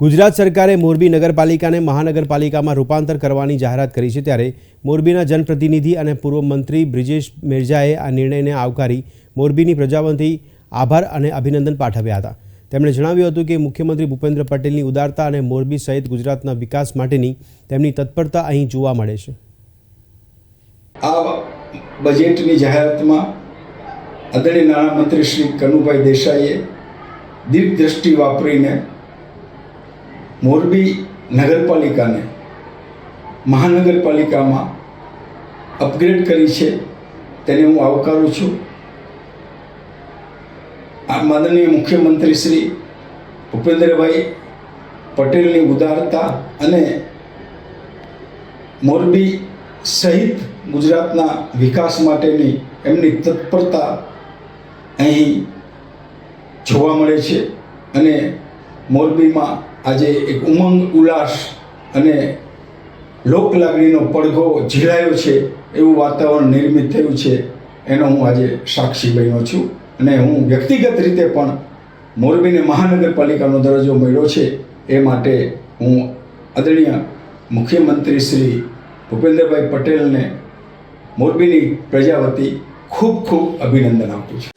ગુજરાત સરકારે મોરબી નગરપાલિકાને મહાનગરપાલિકામાં રૂપાંતર કરવાની જાહેરાત કરી છે ત્યારે મોરબીના જનપ્રતિનિધિ અને પૂર્વ મંત્રી બ્રિજેશ મિર્જાએ આ નિર્ણયને આવકારી મોરબીની પ્રજાવતી આભાર અને અભિનંદન પાઠવ્યા હતા. તેમણે જણાવ્યું હતું કે મુખ્યમંત્રી ભૂપેન્દ્ર પટેલની ઉદારતા અને મોરબી સહિત ગુજરાતના વિકાસ માટેની તેમની તત્પરતા અહીં જોવા મળે છે. આ બજેટની જાહેરાતમાં આદરણીય નાણામંત્રી શ્રી કનુભાઈ દેસાઈએ દીર્ઘદ્રષ્ટિ વાપરીને મોરબી નગરપાલિકાને, મહાનગરપાલિકામાં અપગ્રેડ કરી છે, તેને હું આવકારું છું. આ માનનીય મુખ્યમંત્રી શ્રી ભૂપેન્દ્રભાઈ પટેલની ઉદારતા અને મોરબી સહિત ગુજરાતના વિકાસ માટેની એમની તત્પરતા અહીં જોવા મળે છે અને મોરબીમાં આજે એક ઉમંગ, ઉલ્લાસ અને લોકલાગણીનો પડઘો ઝીલાયો છે, એવું વાતાવરણ નિર્મિત થયું છે, એનો હું આજે સાક્ષી બન્યો છું. અને હું વ્યક્તિગત રીતે પણ મોરબીને મહાનગરપાલિકાનો દરજ્જો મળ્યો છે, એ માટે હું આદરણીય મુખ્યમંત્રી શ્રી ભૂપેન્દ્રભાઈ પટેલને મોરબીની પ્રજા વતી ખૂબ ખૂબ અભિનંદન આપું છું.